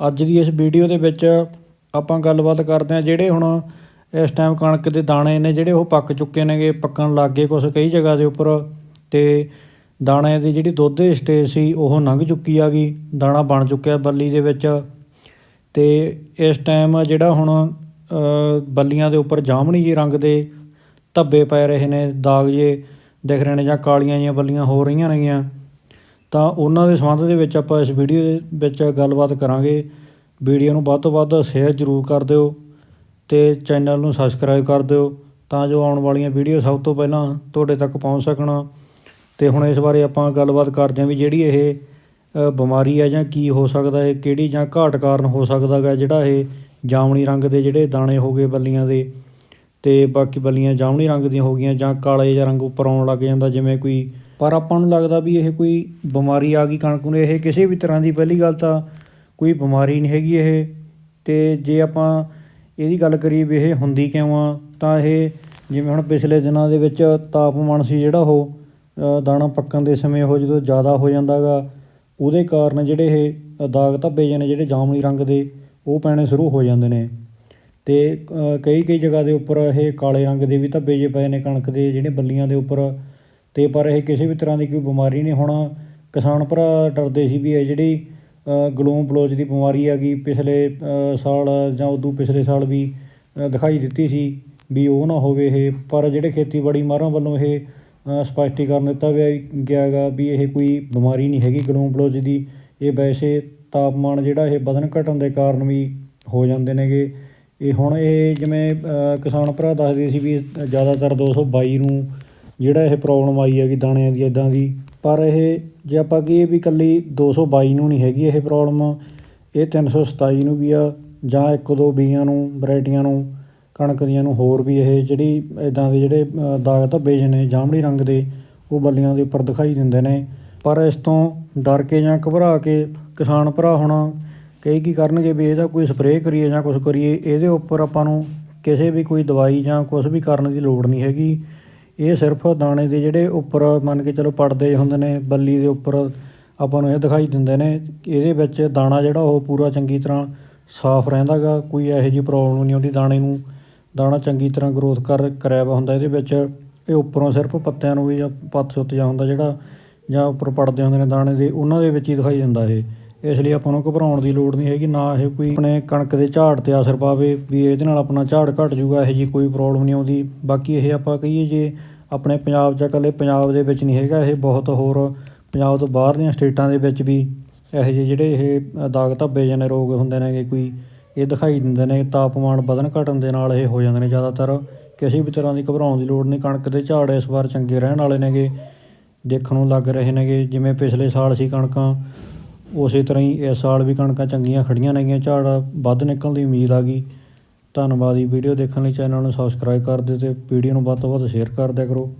ਅੱਜ ਦੀ ਇਸ ਵੀਡੀਓ ਦੇ ਵਿੱਚ ਆਪਾਂ ਗੱਲਬਾਤ ਕਰਦੇ ਹਾਂ ਜਿਹੜੇ ਹੁਣ ਇਸ ਟਾਈਮ ਕਣਕ ਦੇ ਦਾਣੇ ਨੇ ਜਿਹੜੇ ਉਹ ਪੱਕ ਚੁੱਕੇ ਨੇਗੇ, ਪੱਕਣ ਲੱਗ ਗਏ ਕੁਛ ਕਈ ਜਗ੍ਹਾ ਦੇ ਉੱਪਰ ਤੇ ਦਾਣੇ ਦੀ ਜਿਹੜੀ ਦੁੱਧ ਦੀ ਸਟੇਜ ਸੀ ਉਹ ਲੰਘ ਚੁੱਕੀ ਆ ਗਈ, ਦਾਣਾ ਬਣ ਚੁੱਕਿਆ ਬੱਲੀ ਦੇ ਵਿੱਚ ਤੇ ਇਸ ਟਾਈਮ ਜਿਹੜਾ ਹੁਣ ਬੱਲੀਆਂ ਦੇ ਉੱਪਰ ਜਾਮਣੀ ਜੀ ਰੰਗ ਦੇ ਧੱਬੇ ਪੈ ਰਹੇ ਨੇ, ਦਾਗ ਜੇ ਦਿਖ ਰਹੇ ਨੇ ਜਾਂ ਕਾਲੀਆਂ ਜੀਆਂ ਬੱਲੀਆਂ ਹੋ ਰਹੀਆਂ ਨੇਗੀਆਂ। ਤਾਂ ਉਹਨਾਂ ਦੇ ਸੰਬੰਧ ਦੇ ਵਿੱਚ ਆਪਾਂ ਇਸ ਵੀਡੀਓ ਦੇ ਵਿੱਚ ਗੱਲਬਾਤ ਕਰਾਂਗੇ। ਵੀਡੀਓ ਨੂੰ ਵੱਧ ਤੋਂ ਵੱਧ ਸ਼ੇਅਰ ਜ਼ਰੂਰ ਕਰ ਦਿਓ ਤੇ ਚੈਨਲ ਨੂੰ ਸਬਸਕ੍ਰਾਈਬ ਕਰ ਦਿਓ ਤਾਂ ਜੋ ਆਉਣ ਵਾਲੀਆਂ ਵੀਡੀਓ ਸਭ ਤੋਂ ਪਹਿਲਾਂ ਤੁਹਾਡੇ ਤੱਕ ਪਹੁੰਚ ਸਕਣ। ਤੇ ਹੁਣ ਇਸ ਬਾਰੇ ਆਪਾਂ ਗੱਲਬਾਤ ਕਰਦੇ ਹਾਂ ਵੀ ਜਿਹੜੀ ਇਹ ਬਿਮਾਰੀ ਹੈ ਜਾਂ ਕੀ ਹੋ ਸਕਦਾ ਹੈ ਕਿਹੜੀ ਜਾਂ ਘਾਟ ਕਾਰਨ ਹੋ ਸਕਦਾ ਗਾ, ਜਿਹੜਾ ਇਹ ਜਾਮਣੀ ਰੰਗ ਦੇ ਜਿਹੜੇ ਦਾਣੇ ਹੋ ਗਏ ਬੱਲੀਆਂ ਦੇ ਤੇ ਬਾਕੀ ਬੱਲੀਆਂ ਜਾਮਣੀ ਰੰਗ ਦੀਆਂ ਹੋ ਗਈਆਂ ਜਾਂ ਕਾਲੇ ਜਾਂ ਰੰਗ ਉੱਪਰ ਆਉਣ ਲੱਗ ਜਾਂਦਾ, ਜਿਵੇਂ ਕੋਈ ਪਰ ਆਪਾਂ ਨੂੰ ਲੱਗਦਾ ਵੀ ਇਹ ਕੋਈ ਬਿਮਾਰੀ ਆ ਗਈ ਕਣਕ ਨੂੰ, ਇਹ ਕਿਸੇ ਵੀ ਤਰ੍ਹਾਂ ਦੀ, ਪਹਿਲੀ ਗੱਲ ਤਾਂ ਕੋਈ ਬਿਮਾਰੀ ਨਹੀਂ ਹੈਗੀ ਇਹ। ਤੇ ਜੇ ਆਪਾਂ ਇਹਦੀ ਗੱਲ ਕਰੀਏ ਵੀ ਇਹ ਹੁੰਦੀ ਕਿਉਂ ਆ, ਤਾਂ ਇਹ ਜਿਵੇਂ ਹੁਣ ਪਿਛਲੇ ਦਿਨਾਂ ਦੇ ਵਿੱਚ ਤਾਪਮਾਨ ਸੀ ਜਿਹੜਾ ਉਹ ਦਾਣਾ ਪੱਕਣ ਦੇ ਸਮੇਂ ਉਹ ਜਦੋਂ ਜ਼ਿਆਦਾ ਹੋ ਜਾਂਦਾ ਗਾ, ਉਹਦੇ ਕਾਰਨ ਜਿਹੜੇ ਇਹ ਦਾਗ ਧੱਬੇ ਜਿਹੇ ਨੇ, ਜਿਹੜੇ ਜਾਮਣੀ ਰੰਗ ਦੇ, ਉਹ ਪੈਣੇ ਸ਼ੁਰੂ ਹੋ ਜਾਂਦੇ ਨੇ। ਤੇ ਕਈ ਕਈ ਜਗ੍ਹਾ ਦੇ ਉੱਪਰ ਇਹ ਕਾਲੇ ਰੰਗ ਦੇ ਵੀ ਧੱਬੇ ਜਿਹੇ ਪਏ ਨੇ ਕਣਕ ਦੇ, ਜਿਹੜੇ ਬੱਲੀਆਂ ਦੇ ਉੱਪਰ ਤੇ ਪਰ ਇਹ ਕਿਸੇ ਵੀ ਤਰ੍ਹਾਂ ਦੀ ਕੋਈ ਬਿਮਾਰੀ ਨਹੀਂ ਹੁਣ। ਕਿਸਾਨ ਭਰਾ ਡਰਦੇ ਸੀ ਵੀ ਇਹ ਜਿਹੜੀ ਗਲੋਮ ਬਲੋਚ ਦੀ ਬਿਮਾਰੀ ਹੈਗੀ ਪਿਛਲੇ ਸਾਲ ਜਾਂ ਉਦੋਂ ਪਿਛਲੇ ਸਾਲ ਵੀ ਦਿਖਾਈ ਦਿੱਤੀ ਸੀ ਵੀ ਉਹ ਨਾ ਹੋਵੇ ਇਹ। ਪਰ ਜਿਹੜੇ ਖੇਤੀਬਾੜੀ ਮਾਹਰਾਂ ਵੱਲੋਂ ਇਹ ਅ, ਸਪਸ਼ਟੀਕਰਨ ਦਿੱਤਾ ਗਿਆ ਗਿਆ ਗਾ ਵੀ ਇਹ ਕੋਈ ਬਿਮਾਰੀ ਨਹੀਂ ਹੈਗੀ ਗਲੋਮ ਬਲੋਚ ਦੀ। ਇਹ ਵੈਸੇ ਤਾਪਮਾਨ ਜਿਹੜਾ ਇਹ ਵਧਣ ਘਟਣ ਦੇ ਕਾਰਨ ਵੀ ਹੋ ਜਾਂਦੇ ਨੇਗੇ। ਇਹ ਹੁਣ ਇਹ ਜਿਵੇਂ ਕਿਸਾਨ ਭਰਾ ਦੱਸਦੇ ਸੀ ਵੀ ਜ਼ਿਆਦਾਤਰ 222 ਨੂੰ ਜਿਹੜਾ ਇਹ ਪ੍ਰੋਬਲਮ ਆਈ ਹੈਗੀ ਦਾਣਿਆਂ ਦੀ ਇਦਾਂ ਦੀ। ਪਰ ਇਹ ਜੇ ਆਪਾਂ ਕਹੀਏ ਵੀ ਇਕੱਲੀ 222 ਨੂੰ ਨਹੀਂ ਹੈਗੀ ਇਹ ਪ੍ਰੋਬਲਮ ਇਹ 327 ਨੂੰ ਵੀ ਆ, ਜਾਂ ਇੱਕ ਦੋ ਬੀਆਂ ਨੂੰ, ਵੈਰਾਈਟੀਆਂ ਨੂੰ, ਕਣਕ ਦੀਆਂ ਨੂੰ, ਹੋਰ ਵੀ ਇਹ ਜਿਹੜੀ ਇਦਾਂ ਦੇ ਜਿਹੜੇ ਦਾਗ ਧੱਬੇ ਜਿਹੇ ਨੇ ਜਾਮਣੀ ਰੰਗ ਦੇ, ਉਹ ਬੱਲੀਆਂ ਦੇ ਉੱਪਰ ਦਿਖਾਈ ਦਿੰਦੇ ਨੇ। ਪਰ ਇਸ ਤੋਂ ਡਰ ਕੇ ਜਾਂ ਘਬਰਾ ਕੇ ਕਿਸਾਨ ਭਰਾ ਹੁਣ, ਕਈ ਕੀ ਕਰਨਗੇ ਵੀ ਇਹਦਾ ਕੋਈ ਸਪਰੇਅ ਕਰੀਏ ਜਾਂ ਕੁਝ ਕਰੀਏ, ਇਹਦੇ ਉੱਪਰ ਆਪਾਂ ਨੂੰ ਕਿਸੇ ਵੀ ਕੋਈ ਦਵਾਈ ਜਾਂ ਕੁਝ ਵੀ ਕਰਨ ਦੀ ਲੋੜ ਨਹੀਂ ਹੈਗੀ। ਇਹ ਸਿਰਫ ਦਾਣੇ ਦੇ ਜਿਹੜੇ ਉੱਪਰ ਮੰਨ ਕੇ ਚਲੋ ਪੜਦੇ ਹੁੰਦੇ ਨੇ, ਬੱਲੀ ਦੇ ਉੱਪਰ ਆਪਾਂ ਨੂੰ ਇਹ ਦਿਖਾਈ ਦਿੰਦੇ ਨੇ, ਇਹਦੇ ਵਿੱਚ ਦਾਣਾ ਜਿਹੜਾ ਉਹ ਪੂਰਾ ਚੰਗੀ ਤਰ੍ਹਾਂ ਸਾਫ਼ ਰਹਿੰਦਾ ਗਾ ਕੋਈ ਇਹੋ ਜਿਹੀ ਪ੍ਰੋਬਲਮ ਨਹੀਂ ਆਉਂਦੀ ਦਾਣੇ ਨੂੰ। ਦਾਣਾ ਚੰਗੀ ਤਰ੍ਹਾਂ ਗਰੋਥ ਕਰ, ਕਰਿਆ ਵਾ ਹੁੰਦਾ, ਇਹਦੇ ਵਿੱਚ ਇਹ ਉੱਪਰੋਂ ਸਿਰਫ ਪੱਤਿਆਂ ਨੂੰ ਵੀ ਜਾਂ ਪੱਤ ਸੁੱਤ ਜਾ ਹੁੰਦਾ ਜਿਹੜਾ ਜਾਂ ਉੱਪਰ ਪੜਦੇ ਹੁੰਦੇ ਨੇ ਦਾਣੇ ਦੇ, ਉਹਨਾਂ ਦੇ ਵਿੱਚ ਹੀ ਦਿਖਾਈ ਦਿੰਦਾ ਇਹ। ਇਸ ਲਈ ਆਪਾਂ ਨੂੰ ਘਬਰਾਉਣ ਦੀ ਲੋੜ ਨਹੀਂ ਹੈਗੀ, ਨਾ ਇਹ ਕੋਈ ਆਪਣੇ ਕਣਕ ਦੇ ਝਾੜ ਤੇ ਅਸਰ ਪਾਵੇ ਵੀ ਇਹਦੇ ਨਾਲ ਆਪਣਾ ਝਾੜ ਘਟ ਜਾਊਗਾ, ਇਹੋ ਜੀ ਕੋਈ ਪ੍ਰੋਬਲਮ ਨਹੀਂ ਆਉਂਦੀ। ਬਾਕੀ ਇਹ ਆਪਾਂ ਕਹੀਏ ਜੇ ਆਪਣੇ ਪੰਜਾਬ 'ਚ ਇਕੱਲੇ ਪੰਜਾਬ ਦੇ ਵਿੱਚ ਨਹੀਂ ਹੈਗਾ, ਇਹ ਬਹੁਤ ਹੋਰ ਪੰਜਾਬ ਤੋਂ ਬਾਹਰ ਦੀਆਂ ਸਟੇਟਾਂ ਦੇ ਵਿੱਚ ਵੀ ਇਹੋ ਜਿਹੇ ਜਿਹੜੇ ਇਹ ਦਾਗ ਧੱਬੇ ਜਿਹੇ ਰੋਗ ਹੁੰਦੇ ਨੇਗੇ ਕੋਈ, ਇਹ ਦਿਖਾਈ ਦਿੰਦੇ ਨੇ, ਤਾਪਮਾਨ ਵਧਣ ਘਟਣ ਦੇ ਨਾਲ ਇਹ ਹੋ ਜਾਂਦੇ ਨੇ ਜ਼ਿਆਦਾਤਰ। ਕਿਸੇ ਵੀ ਤਰ੍ਹਾਂ ਦੀ ਘਬਰਾਉਣ ਦੀ ਲੋੜ ਨਹੀਂ, ਕਣਕ ਦੇ ਝਾੜ ਇਸ ਵਾਰ ਚੰਗੇ ਰਹਿਣ ਵਾਲੇ ਨੇਗੇ, ਦੇਖਣ ਨੂੰ ਲੱਗ ਰਹੇ ਨੇਗੇ। ਜਿਵੇਂ ਪਿਛਲੇ ਸਾਲ ਸੀ ਕਣਕਾਂ ਉਸੇ ਤਰ੍ਹਾਂ ਹੀ ਇਸ ਸਾਲ ਵੀ ਕਣਕਾਂ ਚੰਗੀਆਂ ਖੜੀਆਂ ਨੇਗੀਆਂ ਝਾੜ ਵੱਧ ਨਿਕਲਣ ਦੀ ਉਮੀਦ ਆ ਗਈ। ਧੰਨਵਾਦ ਜੀ, ਵੀਡੀਓ ਦੇਖਣ ਲਈ ਚੈਨਲ ਨੂੰ ਸਬਸਕ੍ਰਾਈਬ ਕਰ ਦਿਓ ਤੇ ਵੀਡੀਓ ਨੂੰ ਵੱਧ ਤੋਂ ਵੱਧ ਸ਼ੇਅਰ ਕਰ ਦਿਆ ਕਰੋ।